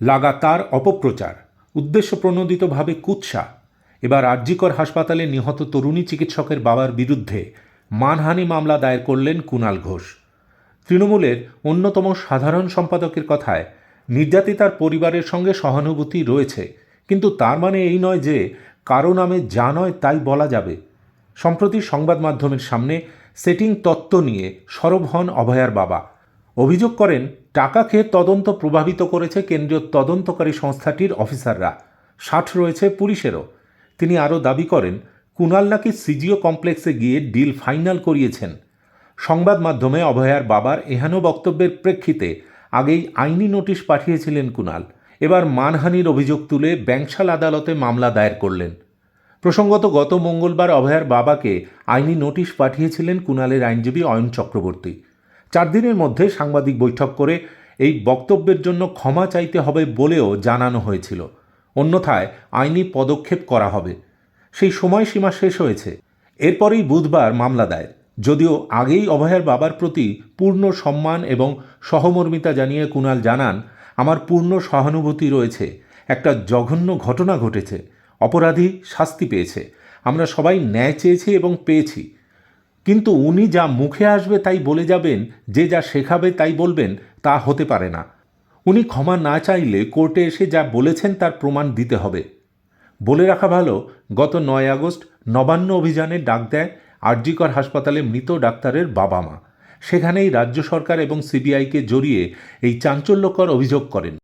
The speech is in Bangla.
লাগাতার অপপ্রচার উদ্দেশ্য প্রণোদিতভাবে কুৎসা, এবার আরজিকর হাসপাতালে নিহত তরুণী চিকিৎসকের বাবার বিরুদ্ধে মানহানি মামলা দায়ের করলেন কুণাল ঘোষ। তৃণমূলের অন্যতম সাধারণ সম্পাদকের কথায় নির্যাতিতার পরিবারের সঙ্গে সহানুভূতি রয়েছে, কিন্তু তার মানে এই নয় যে কারও নামে যা নয় তাই বলা যাবে। সম্প্রতি সংবাদ মাধ্যমের সামনে সেটিং তত্ত্ব নিয়ে সরব হন অভয়ার বাবা। অভিযোগ করেন টাকা খেয়ে তদন্ত প্রভাবিত করেছে কেন্দ্রীয় তদন্তকারী সংস্থাটির অফিসাররা। ষাট রয়েছে পুলিশেরও। তিনি আরও দাবি করেন কুণাল নাকি সিজিও কমপ্লেক্সে গিয়ে ডিল ফাইনাল করিয়েছেন। সংবাদ মাধ্যমে অভয়ার বাবার এহেন বক্তব্যের প্রেক্ষিতে আগেই আইনি নোটিশ পাঠিয়েছিলেন কুণাল এবার মানহানির অভিযোগ তুলে ব্যাংশাল আদালতে মামলা দায়ের করলেন। প্রসঙ্গত গত মঙ্গলবার অভয়ার বাবাকে আইনি নোটিশ পাঠিয়েছিলেন কুণালের আইনজীবী অয়ন চক্রবর্তী। চার দিনের মধ্যে সাংবাদিক বৈঠক করে এই বক্তব্যের জন্য ক্ষমা চাইতে হবে বলেও জানানো হয়েছিল। অন্যথায় আইনি পদক্ষেপ করা হবে। সেই সময়সীমা শেষ হয়েছে। এরপরেই বুধবার মামলা দায়ের। যদিও আগেই অভয়ার বাবার প্রতি পূর্ণ সম্মান এবং সহমর্মিতা জানিয়ে কুণাল জানান, আমার পূর্ণ সহানুভূতি রয়েছে। একটা জঘন্য ঘটনা ঘটেছে। অপরাধী শাস্তি পেয়েছে। আমরা সবাই ন্যায় চেয়েছি এবং পেয়েছি। কিন্তু উনি যা মুখে আসবে তাই বলে যাবেন, যে যা শেখাবে তাই বলবেন, তা হতে পারে না। উনি ক্ষমা না চাইলে কোর্টে এসে যা বলেছেন তার প্রমাণ দিতে হবে। বলে রাখা ভালো, গত নয় আগস্ট নবান্ন অভিযানে ডাক দেয় আরজিকর হাসপাতালে মৃত ডাক্তারের বাবা মা সেখানেই রাজ্য সরকার এবং সিবিআইকে জড়িয়ে এই চাঞ্চল্যকর অভিযোগ করেন।